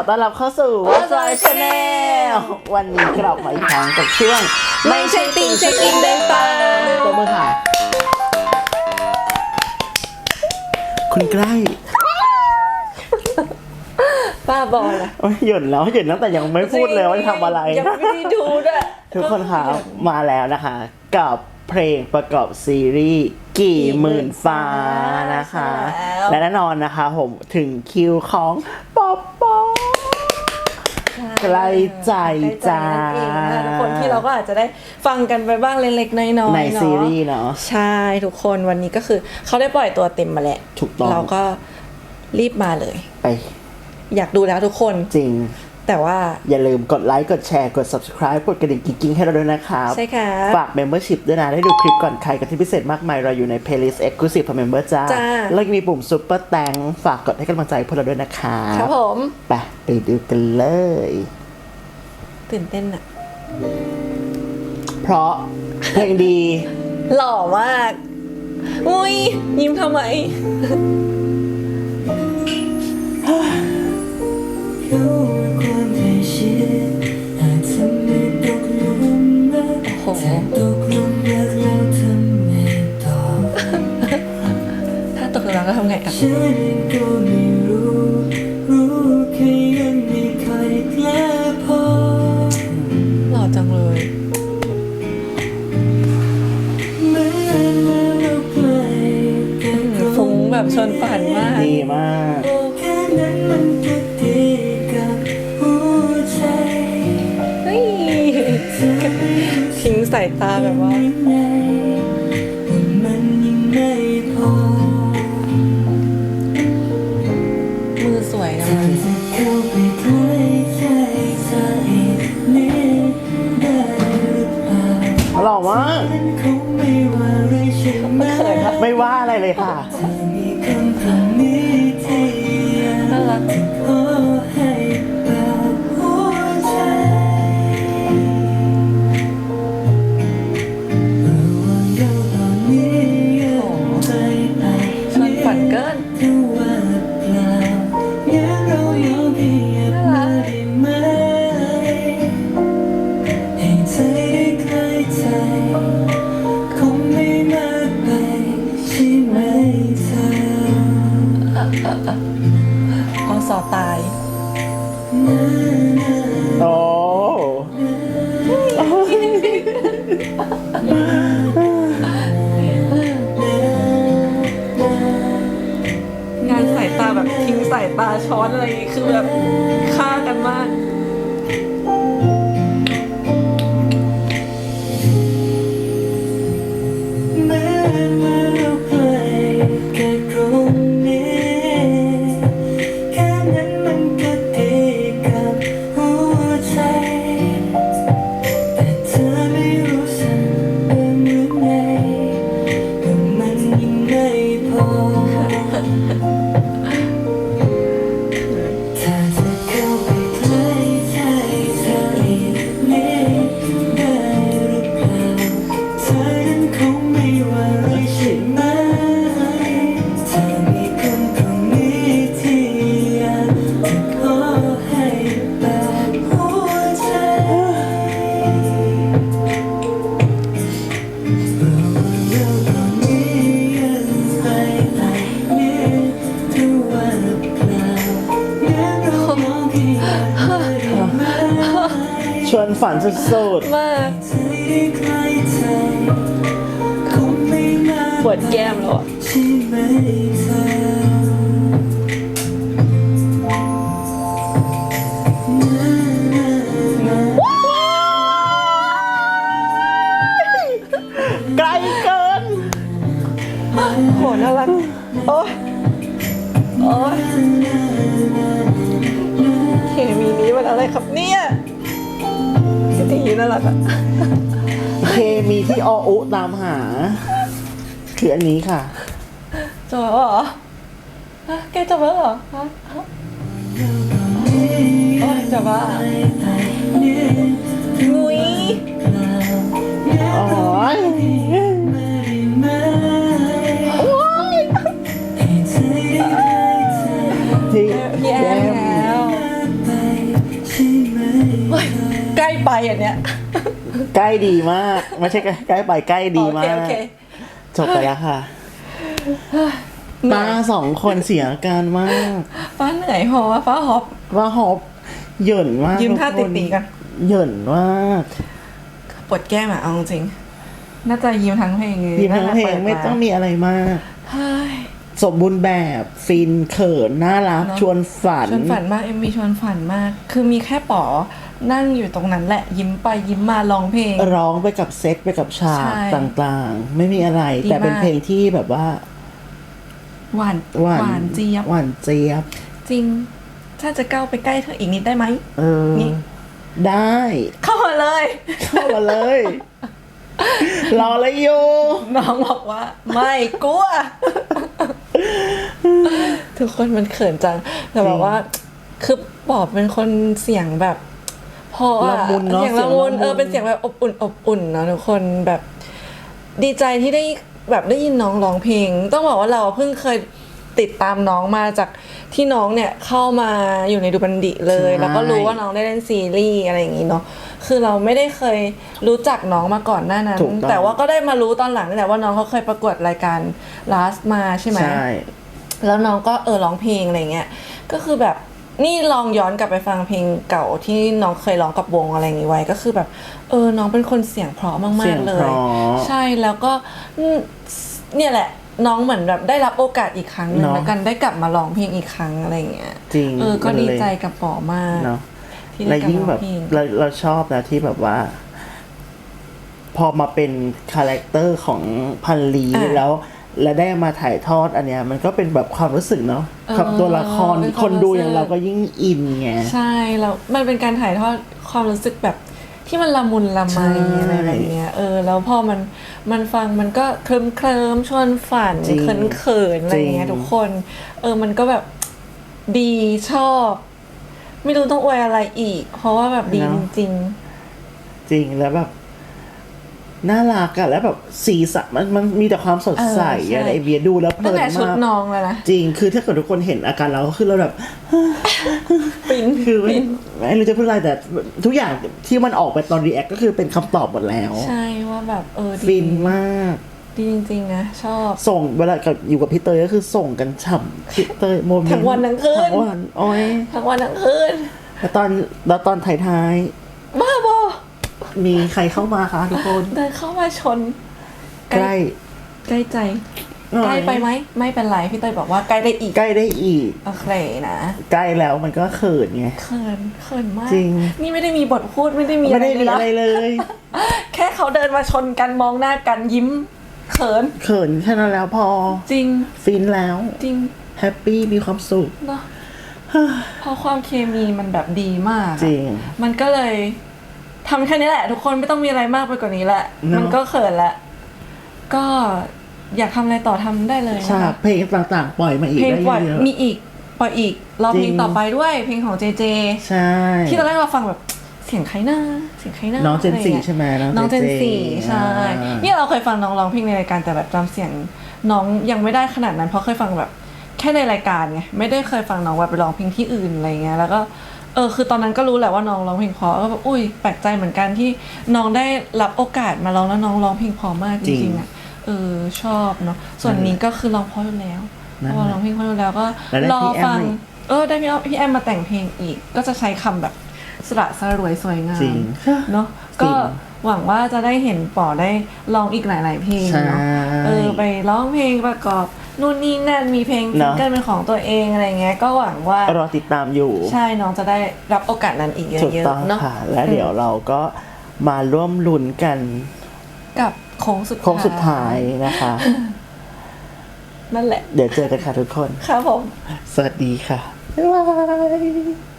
อต้อนรับเข้าสู่ What's My Channel วันนี้กลับมาอีกครั้งกับช่วงไม่ใช่ติงเช็คอินได้เปล่าตัวมือค่ะ คุณใกล้ป้าบอกนะโอ้ยหยุดแล้วหยุดตั้งแต่ยังไม่พูดเลยว่าจะทำอะไร ยังไม่ได้ดูด้วยทุกคนคะมาแล้วนะคะ กับเพลงประกอบซีรีส์ กี่หมื่นฟ้านะคะ และแน่นอนนะคะผมถึงคิวของป๊อปป๊อปใกล้ใจจ้าใกล้ใจนั่นเองนะคะทุกคนที่เราก็อาจจะได้ฟังกันไปบ้างเล็กๆน้อยๆเนาะในซีรีส์เนาะใช่ทุกคนวันนี้ก็คือเขาได้ปล่อยตัวเต็มมาแล้วถูกต้องเราก็รีบมาเลยไปอยากดูแล้วทุกคนจริง แต่ว่า อย่าลืมกดไลค์ กดแชร์ กด subscribe กดกระดิ่งกิ๊งๆ ให้เราด้วยนะครับใช่ค่ะ ฝาก membership ด้วยนะ ได้ดูคลิปก่อนใครกับที่พิเศษมากมาย เราอยู่ใน playlist exclusive for member จ้า จ้า แล้วก็มีปุ่ม super thank ฝากกดให้กำลังใจพวกเราด้วยนะครับครับผม ไปไปดูกันเลย ตื่นเต้นอะเพราะเพลงดี หล่อมาก อุ้ยยิ้มทำไม ฉันเองก็ไม่รู้ รู้แค่ยังไม่ค่อยกล้าพอ หล่อจังเลย เหมือนว่าเราใกล้กันตรงฟุ้งแบบชนฝันมาก ดีมาก โอ้แค่นั้นมันก็ดีกับหัวใจ เฮ้ยเธอไม่รู้สึกทิ้งสายตาแบบว่ายังไงว่ามันยังไม่พอ อสวยนะมันจะเข้าไปใกล้ใจเธออีกนิดได้หรือเปล่าหล่อมากฉันคงไม่ว่าอะไรใช่ไหมเขินปะไม่ว่าอะไรเลยค่ะ อสอตาย โอ้งานสายตาแบบทิ้งสายตาช้อนอะไรอย่างงี้คือแบบ สุดมากใจได้ใกล้ใจคงไม่มากปวดแก้มแล้วอะใช่ไหมเธอๆไกลเกิน โหน่ารัก โอ้ยโอ้ยเคมีนี้มันอะไรครับเนี่ยคิด อย่างนี้น่ารักอะเคมีที่ออุตามหา คืออันนี้ค่ะ จบแล้วเหรอฮะแกจบแล้วเหรอฮะฮะโอ้ยจบแล้วอะงุย อ๋อ ล้ดีมาก ไม่ใช่ใกล้ใกล้ไปใกล้ดีโอมาเคโอกเคจบไปแล้วค่ะป้าสองคนเสียอาการมากฟ้าเหนื่อยเพราะว่าฟ้าฮอป ว่าฮอบเหยินมากยืมท่าทุคนติๆกัน เหยินมากปวดแก้มอะเอาจริงๆน่าจะยิ้มทั้งเพลงเลยยิ้มทั้งเพลงไม่ต้องมีอะไรมาก เฮ้ย สมบูรณ์แบบฟินเขินน่ารักเนอะ ชวนฝัน ชวนฝันมากเอ็มวีชวนฝันมาก คือมีแค่ป๋อ นั่งอยู่ตรงนั้นแหละยิ้มไปยิ้มมาร้องเพลง ร้องไปกับเซ็ตไปกับฉากใช่ต่างๆ ไม่มีอะไร ดีแต่เป็นมาก เพลงที่แบบว่าหวานหวานหวานเจี๊ยบหวานเจี๊ยบ จริง ถ้าจะก้าวไปใกล้เธออีกนิดได้ไหม เออ นี่ ได้เข้ามาเลย เข้ามาเลย รอเลยอยู่น้องบอกว่า ไม่กลัว ทุกคนมันเขินจังแต่แบบว่า คือปอบเป็นคนเสียงแบบ พออะละมุนเนอะเสียงละมุนเสียงละมุนเออเป็นเสียงแบบอบอุ่นอบอุ่นเนาะทุกคนแบบดีใจที่ได้แบบได้ยินน้องร้องเพลง ต้องบอกว่าเราเพิ่งเคยติดตามน้องมาจากที่น้องเนี่ยเข้ามาอยู่ในดูบันดิเลยแล้วก็รู้ว่าน้องได้เล่นซีรีส์อะไรอย่างงี้เนาะคือเราไม่ได้เคยรู้จักน้องมาก่อนหน้านั้น ถูกต้อง แต่ว่าก็ได้มารู้ตอนหลังนี่แหละว่าน้องเขาเคยประกวดรายการ last มาใช่ไหม ใช่ แล้วน้องก็เออร้องเพลงอะไรเงี้ย ก็คือแบบ นี่ลองย้อนกลับไปฟังเพลงเก่าที่น้องเคยร้องกับวงอะไรอย่างงี้ไว้ก็คือแบบ เออน้องเป็นคนเสียงเพราะมาเสีกยงๆเลเพยราะใช่แล้วก็อืมเนี่ยแหละน้องเหมือนแบบได้รับโอกาสอีกครั้งหนึ่งเนอะแล้วกันได้กลับมาร้องเพลงอีกครั้งอะไรเงี้ยจริงเออก็มันเลยดีใจกับป๋อมากเนาะที่แล้ได้วกลับยิ่งมาแบร้อบงเพลงเราเราชอบนะที่แบบว่า พอมาเป็นคาแรคเตอร์ของพันลีอะแล้ว แล้วได้มาถ่ายทอดอันเนี้ยมันก็เป็นแบบความรู้สึกเนาะเออกับตัวละครเป็นคความนรู้ดูสึกอย่างเราก็ยิ่งอินไง ใช่แล้วมันเป็นการถ่ายทอดความรู้สึกแบบที่มันละมุนละไมใช่อะไรแบบเนี้ยเออ แล้วพอมันมันฟังมันก็เคลิมเคลิมๆชวนฝันจริงเขินเขินๆอะไรเงี้ยจริง ทุกคน เออมันก็แบบดีชอบ ไม่รู้ต้องอวยอะไรอีก เพราะว่าแบบดีจริงจริงแล้วแบบ น่ารักอะแล้วแบบสีสันมันมันมีแต่ความสดใสเออใช่ อะไรเบียดูแล้วเพๆตั้ลิงนแต่ชุดมาก น้องเลยนะ จริง คือถ้าเกิดทุกคนเห็นอาการเราก็คือเราแบบ ปินคือไม่ปินไม่รู้จะพูดอะไรแต่ทุกอย่างที่มันออกไปตอนรีแอคก็คือเป็นคำตอบหมดแล้ว ใช่ว่าแบบเออดีฟินมาก ดีจริงๆนะ ชอบ ส่งเวลากับอยู่กับพี่เตยก็คือส่งกันฉ่ำพี่เตยโมเมนต์ทั้งวันทั้งคืน ทั้งวันโอ้ยทั้งวันทั้งคืน แล้วตอนแล้วตอนท้ายบ้าบอๆ มีใครเข้ามาคะทุกคนเดินเข้ามาชน ใกล้ ใกล้ใจ ใกล้ไปไหม ไม่เป็นไร พี่เตยบอกว่าใกล้ได้อีก ใกล้ได้อีก โอเคนะ ใกล้แล้วมันก็เขินไง เขิน เขินมาก จริง นี่ไม่ได้มีบทพูดไม่ได้มีไม่อะไรได้เลมียนะอะไรเลย แค่เขาเดินมาชนกันมองหน้ากันยิ้ม เขิน เขินแค่นั้นแล้วพอ จริง ฟินแล้ว จริง แฮปปี้มีความสุขเนาะเพราะความเคมีมันแบบดีมากอะจริง มันก็เลย ทำแค่นี้แหละ ทุกคนไม่ต้องมีอะไรมากไปกว่านี้แหละเนอะ มันก็เขินละ ก็อยากทำอะไรต่อทำได้เลยฉานะกคะเพลงต่างๆ ปล่อยมาอีกเพลงได้ปล่อยเยอะ มีอีกปล่อยอีกรอเพลจริงงต่อไปด้วย เพลงของเจเจ ใช่ ที่ตอนแรกเราฟังแบบเสียงใครหน้าเสียงใครหน้าน้องเจนสี่ะรงี้ยใช่ไหมน้องน้องเจนเจเจสี่ใช่อ่า เนี่ยเราเคยฟังน้องร้องเพลงในรายการแต่แบบจำเสียงน้องยังไม่ได้ขนาดนั้นเพราะเคยฟังแบบแค่ในรายการไงไม่ได้เคยฟังน้องแบบไปร้องเพลงที่อื่นอะไรเงี้ยแล้วก็ เออคือตอนนั้นก็รู้แหละว่าน้องร้องเพลงเพราะก็แบบอุ้ยแปลกใจเหมือนกันที่น้องได้รับโอกาสมาร้องแล้วน้องร้องเพลงเพราะมากจจริริงงๆอะเออชอบเนาะส่วนนี้ก็คือร้องเพราะอยู่แล้วนั่นพอแหละร้องเพลงเพราะอยู่แล้วก็แล้วได้รอพี่แอมฟังอีก เออได้พี่อ้อมพี่แอมมาแต่งเพลงอีก ก็จะใช้คำแบบสระสรวยสวยงามจริงเนาะจริก็งหวังว่าจะได้เห็นป๋อได้ร้องอีกหลาย ๆ เพลงเนาะใช่ เออไปร้องเพลงประกอบ นู่นนี่นั่นมีเพลงเนซิอะงเกิลเป็นของตัวเองอะไรเงี้ยก็หวังว่ารอติดตามอยู่ใช่น้องจะได้รับโอกาสนั้นอีกเยถูกอะต้องๆเนาะค่ะ และเดี๋ยวเราก็มาร่วมลุ้นกัน กับโค้งสุดโค้งสุดท้ายนะคะ นั่นแหละ เดี๋ยวเจอกันค่ะทุกคน ครับผม สวัสดีค่ะบ๊ายบาย